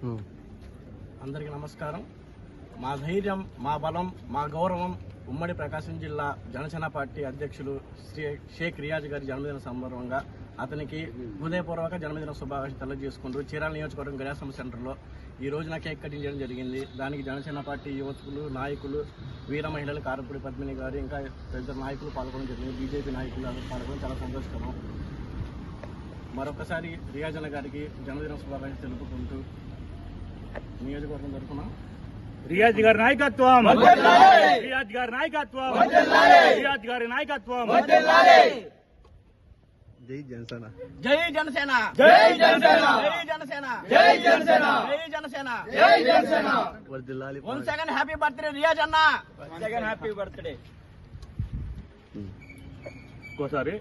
అందరికీ నమస్కారం. మా ధైర్యం మా బలం మా గౌరవం ఉమ్మడి ప్రకాశం జిల్లా జనసేన పార్టీ అధ్యక్షులు శ్రీ షేక్ రియాజ్ గారి జన్మదిన సందర్భంగా అతనికి హృదయపూర్వక జన్మదిన శుభాకాంక్షలు తెలియజేసుకుంటూ చీరాల నియోజకవర్గం గ్రాసం సెంటర్లో ఈ రోజున కేక్ కటింగ్ చేయడం జరిగింది. దానికి జనసేన పార్టీ యువకులు నాయకులు వీర మహిళలు కారపూడి పద్మిని గారు ఇంకా పెద్ద నాయకులు పాల్గొనడం జరిగింది. బీజేపీ నాయకులు అందరూ పాల్గొనడం చాలా సంతోషకరం. మరొకసారి రియాజన గారికి జన్మదిన శుభాకాంక్షలు తెలుపుకుంటూ నియోజకవర్గం తరఫున రియాజ్ గారి నాయకత్వం. రియాజ్ గారి నాయకత్వం. రియాజ్ గారి నాయకత్వం. జై జనసేన. జై జనసేన. జై జనసేన జై జనసేన. జై జనసేన. జై జనసేన. జై జనసేన. వర్దిల్లాలి one second happy birthday Riaz అన్న. Second happy birthday. ఇంకోసారి.